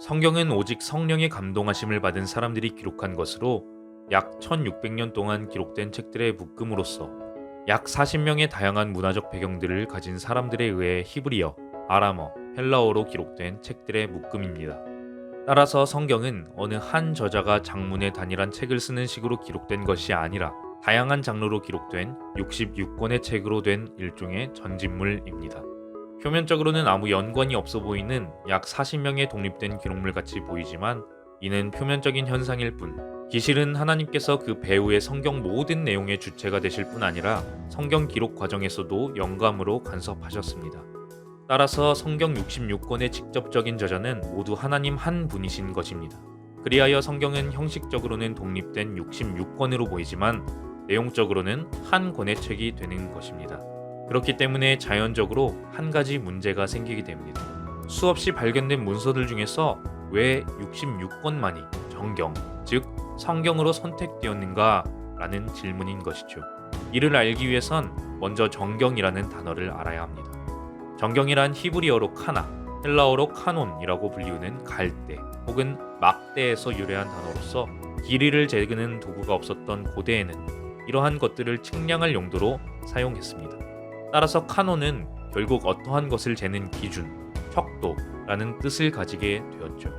성경은 오직 성령의 감동하심을 받은 사람들이 기록한 것으로 약 1600년 동안 기록된 책들의 묶음으로써 약 40명의 다양한 문화적 배경들을 가진 사람들에 의해 히브리어, 아람어, 헬라어로 기록된 책들의 묶음입니다. 따라서 성경은 어느 한 저자가 장문의 단일한 책을 쓰는 식으로 기록된 것이 아니라 다양한 장르로 기록된 66권의 책으로 된 일종의 전집물입니다. 표면적으로는 아무 연관이 없어 보이는 약 40명의 독립된 기록물 같이 보이지만 이는 표면적인 현상일 뿐 기실은 하나님께서 그 배후의 성경 모든 내용의 주체가 되실 뿐 아니라 성경 기록 과정에서도 영감으로 간섭하셨습니다. 따라서 성경 66권의 직접적인 저자는 모두 하나님 한 분이신 것입니다. 그리하여 성경은 형식적으로는 독립된 66권으로 보이지만 내용적으로는 한 권의 책이 되는 것입니다. 그렇기 때문에 자연적으로 한 가지 문제가 생기게 됩니다. 수없이 발견된 문서들 중에서 왜 66권만이 정경, 즉 성경으로 선택되었는가? 라는 질문인 것이죠. 이를 알기 위해선 먼저 정경이라는 단어를 알아야 합니다. 정경이란 히브리어로 카나, 헬라어로 카논이라고 불리우는 갈대 혹은 막대에서 유래한 단어로서 길이를 재그는 도구가 없었던 고대에는 이러한 것들을 측량할 용도로 사용했습니다. 따라서 카논은 결국 어떠한 것을 재는 기준, 척도라는 뜻을 가지게 되었죠.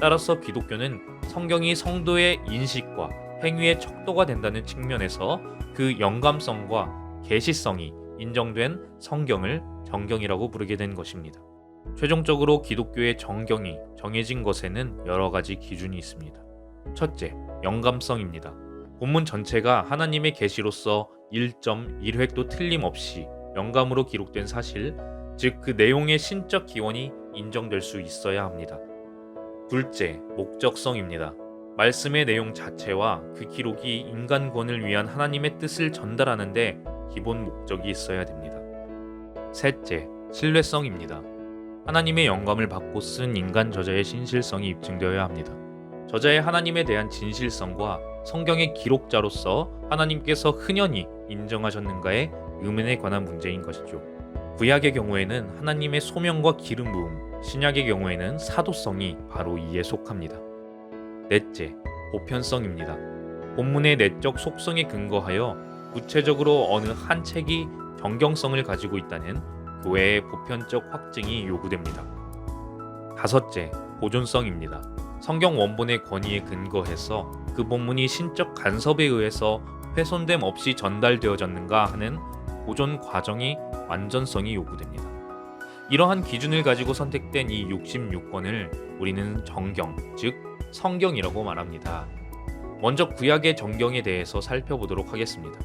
따라서 기독교는 성경이 성도의 인식과 행위의 척도가 된다는 측면에서 그 영감성과 계시성이 인정된 성경을 정경이라고 부르게 된 것입니다. 최종적으로 기독교의 정경이 정해진 것에는 여러 가지 기준이 있습니다. 첫째, 영감성입니다. 본문 전체가 하나님의 계시로서 1.1획도 틀림없이 영감으로 기록된 사실, 즉 그 내용의 신적 기원이 인정될 수 있어야 합니다. 둘째, 목적성입니다. 말씀의 내용 자체와 그 기록이 인간권을 위한 하나님의 뜻을 전달하는데 기본 목적이 있어야 됩니다. 셋째, 신뢰성입니다. 하나님의 영감을 받고 쓴 인간 저자의 신실성이 입증되어야 합니다. 저자의 하나님에 대한 진실성과 성경의 기록자로서 하나님께서 흔연히 인정하셨는가의 의문에 관한 문제인 것이죠. 구약의 경우에는 하나님의 소명과 기름 부음, 신약의 경우에는 사도성이 바로 이에 속합니다. 넷째, 보편성입니다. 본문의 내적 속성에 근거하여 구체적으로 어느 한 책이 정경성을 가지고 있다는 교회의 보편적 확증이 요구됩니다. 다섯째, 보존성입니다. 성경 원본의 권위에 근거해서 그 본문이 신적 간섭에 의해서 훼손됨 없이 전달되어졌는가 하는 보존 과정이 완전성이 요구됩니다. 이러한 기준을 가지고 선택된 이 66권을 우리는 정경, 즉 성경이라고 말합니다. 먼저 구약의 정경에 대해서 살펴보도록 하겠습니다.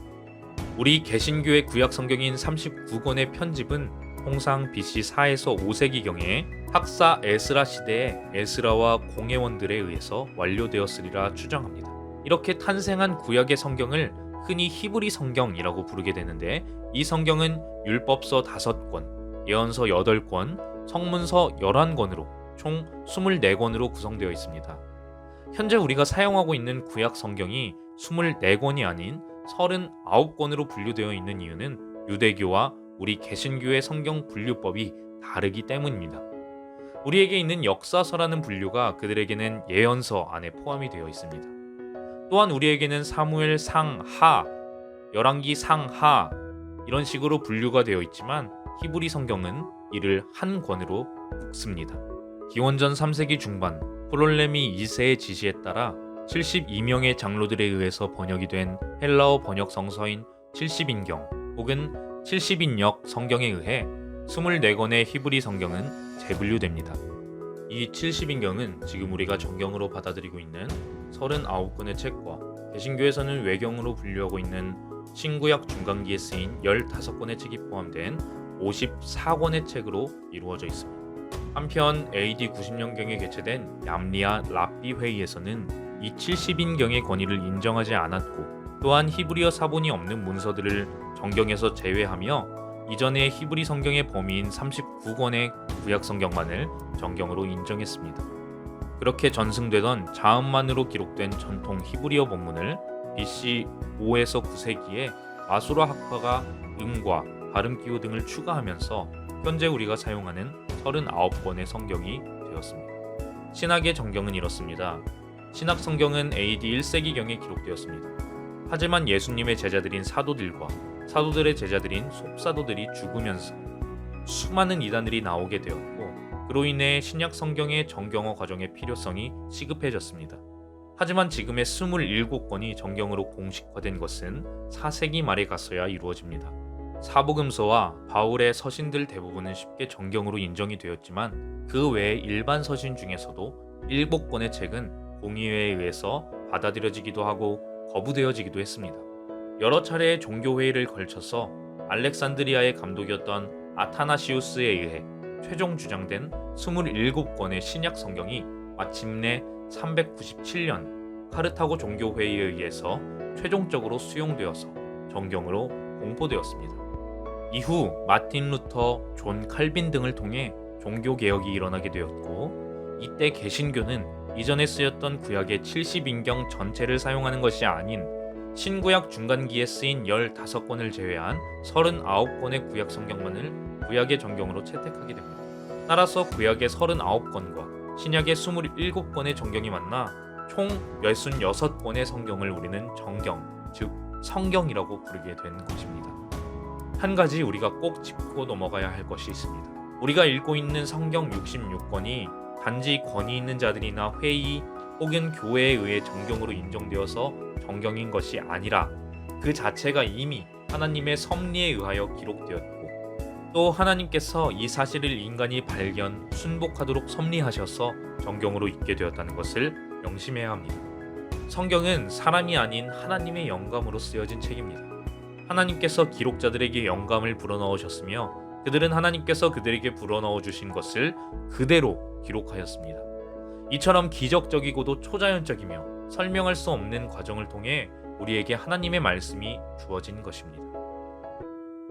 우리 개신교의 구약 성경인 39권의 편집은 통상 BC 4에서 5세기경에 학사 에스라 시대의 에스라와 공예원들에 의해서 완료되었으리라 추정합니다. 이렇게 탄생한 구약의 성경을 흔히 히브리 성경이라고 부르게 되는데 이 성경은 율법서 5권, 예언서 8권, 성문서 11권으로 총 24권으로 구성되어 있습니다. 현재 우리가 사용하고 있는 구약 성경이 24권이 아닌 39권으로 분류되어 있는 이유는 유대교와 우리 개신교의 성경 분류법이 다르기 때문입니다. 우리에게 있는 역사서라는 분류가 그들에게는 예언서 안에 포함이 되어 있습니다. 또한 우리에게는 사무엘 상하, 열왕기 상하 이런 식으로 분류가 되어 있지만 히브리 성경은 이를 한 권으로 묶습니다. 기원전 3세기 중반 폴롤레미 2세의 지시에 따라 72명의 장로들에 의해서 번역이 된 헬라어 번역 성서인 70인경 혹은 70인역 성경에 의해 24권의 히브리 성경은 재분류됩니다. 이 70인경은 지금 우리가 정경으로 받아들이고 있는 39권의 책과 개신교에서는 외경으로 분류하고 있는 신구약 중간기에 쓰인 15권의 책이 포함된 54권의 책으로 이루어져 있습니다. 한편 AD 90년경에 개최된 얌리아 랍비 회의에서는 이 70인경의 권위를 인정하지 않았고 또한 히브리어 사본이 없는 문서들을 정경에서 제외하며 이전의 히브리 성경의 범위인 39권의 구약 성경만을 정경으로 인정했습니다. 그렇게 전승되던 자음만으로 기록된 전통 히브리어 본문을 BC 5에서 9세기에 아수라 학파가 음과 발음 기호 등을 추가하면서 현재 우리가 사용하는 39권의 성경이 되었습니다. 신학의 정경은 이렇습니다. 신학 성경은 AD 1세기경에 기록되었습니다. 하지만 예수님의 제자들인 사도들과 사도들의 제자들인 속사도들이 죽으면서 수많은 이단들이 나오게 되었고 그로 인해 신약 성경의 정경어 과정의 필요성이 시급해졌습니다. 하지만 지금의 27권이 정경으로 공식화된 것은 4세기 말에 갔어야 이루어집니다. 사복음서와 바울의 서신들 대부분은 쉽게 정경으로 인정이 되었지만 그 외의 일반 서신 중에서도 7권의 책은 공의회에 의해서 받아들여지기도 하고 거부되어지기도 했습니다. 여러 차례의 종교 회의를 걸쳐서 알렉산드리아의 감독이었던 아타나시우스에 의해 최종 주장된 27권의 신약 성경이 마침내 397년 카르타고 종교회의에 의해서 최종적으로 수용되어서 정경으로 공포되었습니다. 이후 마틴 루터, 존 칼빈 등을 통해 종교 개혁이 일어나게 되었고 이때 개신교는 이전에 쓰였던 구약의 70인경 전체를 사용하는 것이 아닌 신구약 중간기에 쓰인 15권을 제외한 39권의 구약 성경만을 구약의 정경으로 채택하게 됩니다. 따라서 구약의 39권과 신약의 27권의 정경이 만나 총 66권의 성경을 우리는 정경, 즉 성경이라고 부르게 된 것입니다. 한 가지 우리가 꼭 짚고 넘어가야 할 것이 있습니다. 우리가 읽고 있는 성경 66권이 단지 권위 있는 자들이나 회의 혹은 교회에 의해 정경으로 인정되어서 정경인 것이 아니라 그 자체가 이미 하나님의 섭리에 의하여 기록되었고 또 하나님께서 이 사실을 인간이 발견, 순복하도록 섭리하셔서 정경으로 있게 되었다는 것을 명심해야 합니다. 성경은 사람이 아닌 하나님의 영감으로 쓰여진 책입니다. 하나님께서 기록자들에게 영감을 불어넣으셨으며 그들은 하나님께서 그들에게 불어넣어 주신 것을 그대로 기록하였습니다. 이처럼 기적적이고도 초자연적이며 설명할 수 없는 과정을 통해 우리에게 하나님의 말씀이 주어진 것입니다.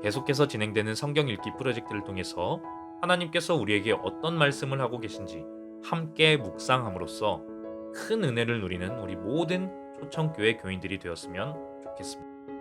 계속해서 진행되는 성경 읽기 프로젝트를 통해서 하나님께서 우리에게 어떤 말씀을 하고 계신지 함께 묵상함으로써 큰 은혜를 누리는 우리 모든 초청교회 교인들이 되었으면 좋겠습니다.